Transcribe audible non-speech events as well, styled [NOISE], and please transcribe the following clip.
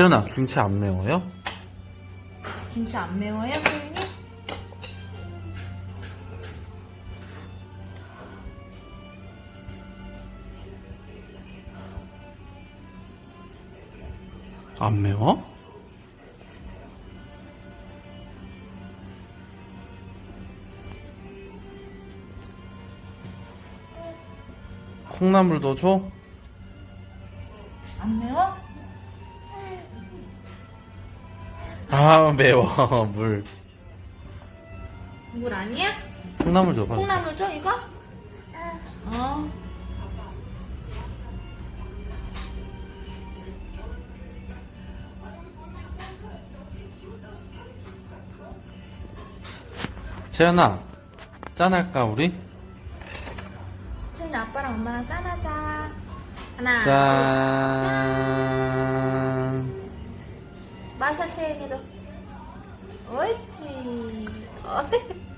채연아, 김치 안 매워요? 김치 안 매워요? 안 매워? 콩나물도 줘? 안 매워? 아, 매워. [LAUGHS] 물. 물 아니야? 콩나물 줘봐. 콩나물 줘, 이거? 어. 채연아, 짠할까, 우리? 소윤이 아빠랑 엄마랑 짠하자. 하나. 짠. 마셔, 채윤이도. 옳지. 어이. [LAUGHS]